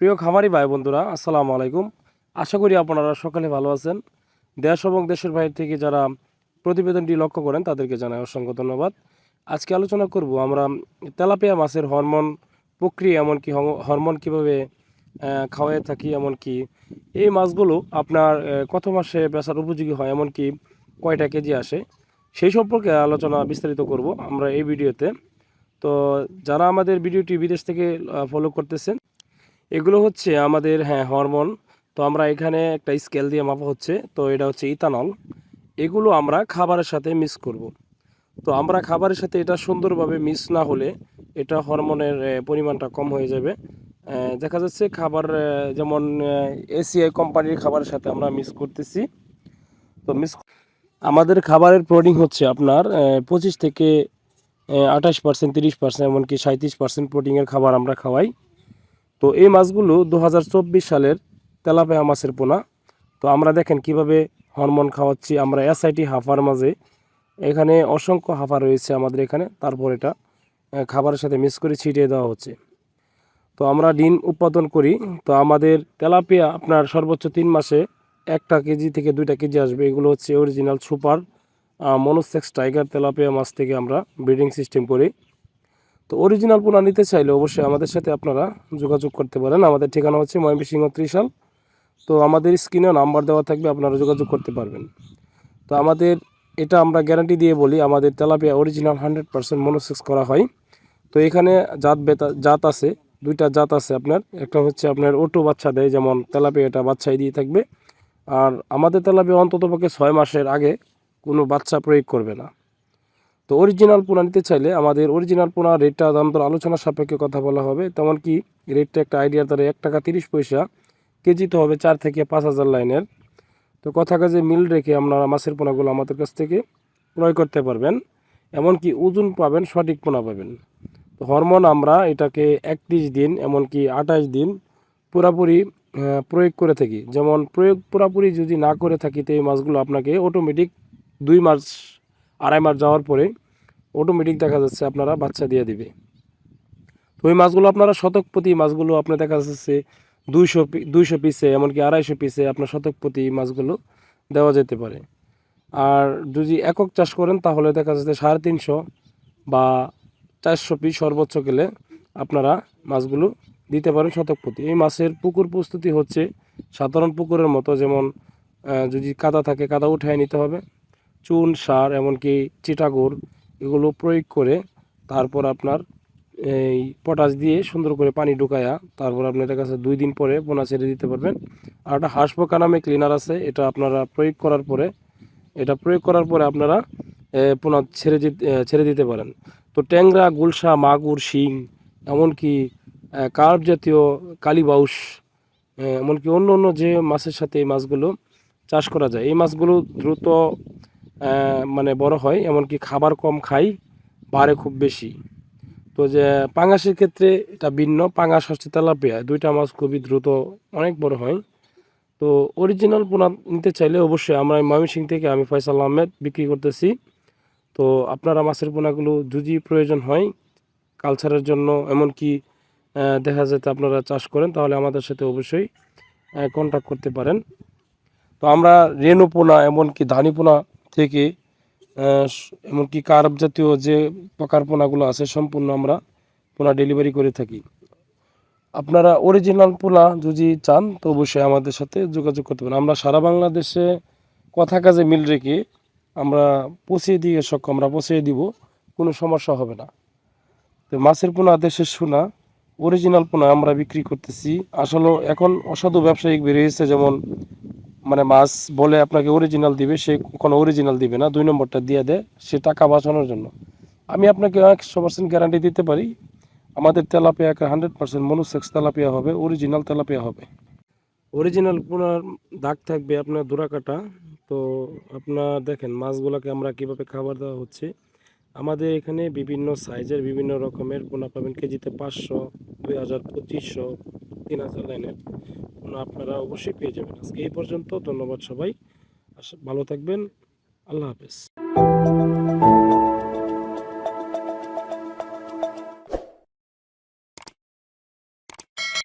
প্রিয় খামারি ভাই বন্ধুরা আসসালামু আলাইকুম। আশা করি আপনারা সকালে ভালো আছেন। দেশ এবং দেশের বাইরে থেকে যারা প্রতিবেদনটি লক্ষ্য করেন, তাদেরকে জানাই অসংখ্য ধন্যবাদ। আজকে আলোচনা করব আমরা তেলাপিয়া মাছের হরমোন প্রক্রিয়া এমনকি হরমোন কীভাবে খাওয়াই থাকি এমনকি এই মাছগুলো আপনার কত মাসে বেচার উপযোগী হয় এমনকি কয়টা কেজি আসে, সেই সম্পর্কে আলোচনা বিস্তারিত করব আমরা এই ভিডিওতে। তো যারা আমাদের ভিডিওটি বিদেশ থেকে ফলো করতেছেন এগুলো হচ্ছে আমাদের হ্যাঁ হরমোন। তো আমরা এখানে একটা স্কেল দিয়ে মাপা হচ্ছে। তো এটা হচ্ছে ইথানল এগুলো আমরা খাবারের সাথে মিস করব। তো আমরা খাবারের সাথে এটা সুন্দরভাবে মিস না হলে এটা হরমোনের পরিমাণটা কম হয়ে যাবে। দেখা যাচ্ছে খাবার যেমন এসিআই কোম্পানির খাবারের সাথে আমরা মিস করতেছি। তো মিস আমাদের খাবারের প্রোটিন হচ্ছে আপনার পঁচিশ থেকে আঠাশ পার্সেন্ট তিরিশ পার্সেন্ট এমনকি সাঁত্রিশ পার্সেন্ট প্রোটিনের খাবার আমরা খাওয়াই। তো এই মাছগুলো দু হাজার চব্বিশ সালের তেলাপিয়া মাছের পোনা। তো আমরা দেখেন কীভাবে হরমোন খাওয়াচ্ছি। আমরা এসআইটি হাফার মাঝে এখানে অসংখ্য হাফা রয়েছে আমাদের এখানে। তারপর এটা খাবারের সাথে মিক্স করে ছিটিয়ে দেওয়া হচ্ছে। তো আমরা ডিম উৎপাদন করি। তো আমাদের তেলাপিয়া আপনার সর্বোচ্চ তিন মাসে একটা কেজি থেকে দুইটা কেজি আসবে। এগুলো হচ্ছে original super monosex tiger tilapia মাছ থেকে আমরা ব্রিডিং সিস্টেম করি। তো অরিজিনাল পোনা নিতে চাইলে অবশ্যই আমাদের সাথে আপনারা যোগাযোগ করতে পারেন। আমাদের ঠিকানা হচ্ছে ময়মনসিংহ ত্রিশাল। তো আমাদের স্ক্রিনেও নাম্বার দেওয়া থাকবে, আপনারা যোগাযোগ করতে পারবেন। তো আমাদের, এটা আমরা গ্যারান্টি দিয়ে বলি, আমাদের tilapia original hundred percent monosex করা হয়। তো এখানে জাত বেতা, জাত আছে, দুইটা জাত আছে আপনার। একটা হচ্ছে আপনার ওটো বাচ্চা দেয়, যেমন তেলাপিয়া এটা বাচ্চাই দিয়ে থাকবে। আর আমাদের তেলাপিয়া অন্ততপক্ষে ছয় মাসের আগে কোনো বাচ্চা প্রয়োগ করবে না। তো অরিজিনাল পোনা নিতে চাইলে আমাদের অরিজিনাল পোনা রেটটা দাম দর আলোচনা সাপেক্ষে কথা বলা হবে। তেমন কি রেটটা একটা আইডিয়ার দ্বারা এক টাকা তিরিশ পয়সা কেজি তো হবে চার থেকে পাঁচ হাজার লাইনের। তো কথা কাজে মিল রেখে আপনারা মাছের পোনাগুলো আমাদের কাছ থেকে ক্রয় করতে পারবেন। এমনকি ওজন পাবেন, সঠিক পোনা পাবেন। তো হরমোন আমরা এটাকে একত্রিশ দিন এমনকি আঠাশ দিন পুরাপুরি প্রয়োগ করে থাকি। যেমন প্রয়োগ পুরাপুরি যদি না করে থাকি, তো এই মাছগুলো আপনাকে অটোমেটিক দুই মাস আড়াই মাস যাওয়ার পরে অটোমেটিক দেখা যাচ্ছে আপনারা বাচ্চা দিয়ে দিবে। তো ওই মাছগুলো আপনারা শতক প্রতি মাছগুলো আপনার দেখা যাচ্ছে দুইশো দুইশো পিসে এমনকি আড়াইশো পিসে আপনার শতক প্রতি মাছগুলো দেওয়া যেতে পারে। আর যদি একক চাষ করেন, তাহলে দেখা যাচ্ছে সাড়ে তিনশো বা চারশো পিস সর্বোচ্চ গেলে আপনারা মাছগুলো দিতে পারেন শতক প্রতি এই মাছের পুকুর প্রস্তুতি হচ্ছে সাধারণ পুকুরের মতো, যেমন যদি কাদা থাকে, কাদা উঠায় নিতে হবে। চুন, সার, এমনকি চিটাগুড় এগুলো প্রয়োগ করে তারপর আপনার এই পটাশ দিয়ে সুন্দর করে পানি ঢুকায়া তারপর আপনাদের কাছে দুই দিন পরে পোনা ছেড়ে দিতে পারবেন। আর একটা হাঁসপোকা নামে ক্লিনার আছে, এটা আপনারা প্রয়োগ করার পরে, এটা প্রয়োগ করার পরে আপনারা পোনা ছেড়ে দিতে ছেড়ে দিতে পারেন। তো ট্যাংরা, গুলশা, মাগুর, শিং, এমনকি কার্প জাতীয় কালীবাউস এমনকি অন্য অন্য যে মাছের সাথে এই মাছগুলো চাষ করা যায়, এই মাছগুলো দ্রুত মানে বড় হয়, এমনকি খাবার কম খাই, বাড়ে খুব বেশি। তো যে পাঙাশের ক্ষেত্রে এটা ভিন্ন পাঙাশ হচ্ছে তেলাপিয়া, দুইটা মাছ খুবই দ্রুত অনেক বড় হয়। তো অরিজিনাল পোনা নিতে চাইলে অবশ্যই আমরা ময়মনসিং থেকে আমি ফয়সাল আহমেদ বিক্রি করতেছি। তো আপনারা মাছের পোনাগুলো যদি প্রয়োজন হয় কালচারের জন্য, এমনকি দেখা যাতে আপনারা চাষ করেন, তাহলে আমাদের সাথে অবশ্যই কন্ট্যাক্ট করতে পারেন। তো আমরা রেণু পোনা, এমনকি ধানি পোনা থেকে এমনকি কার্ব জাতীয় যে প্রকার পোনাগুলো আছে, সম্পূর্ণ আমরা পোনা ডেলিভারি করে থাকি। আপনারা অরিজিনাল পোনা যদি চান, তো অবশ্যই আমাদের সাথে যোগাযোগ করতে পারেন। আমরা সারা বাংলাদেশে কথা কাজে মিল রেখে আমরা পৌঁছিয়ে দিয়ে সক্ষম, আমরা পৌঁছিয়ে দিব, কোনো সমস্যা হবে না। তো মাছের পোনা, দেশের সোনা অরিজিনাল পোনা আমরা বিক্রি করতেছি। আসলে এখন অসাধু ব্যবসায়িক বেরিয়েছে যেমন মানে মাছ বলে আপনাকে অরিজিনাল দিবে, সে কোনো অরিজিনাল দিবে না, দুই নম্বরটা দিয়ে দেয়, সে টাকা বাঁচানোর জন্য। আমি আপনাকে একশো পার্সেন্ট গ্যারান্টি দিতে পারি, আমাদের tilapia hundred percent monosex tilapia হবে অরিজিনাল তেলাপিয়া হবে। অরিজিনাল পোনার দাগ থাকবে আপনার দোরা কাটা তো আপনার দেখেন মাছগুলোকে আমরা কীভাবে খাবার দেওয়া হচ্ছে। আমাদের এখানে বিভিন্ন সাইজের বিভিন্ন রকমের পোনা পাবেন, কেজিতে পাঁচশো, দুই হাজার পঁচিশশো, তিন হাজার লাইনের পোনা আপনারা অবশ্যই পেয়ে যাবেন। আজকে এই পর্যন্ত ধন্যবাদ সবাই। ভালো থাকবেন। আল্লাহ হাফেজ।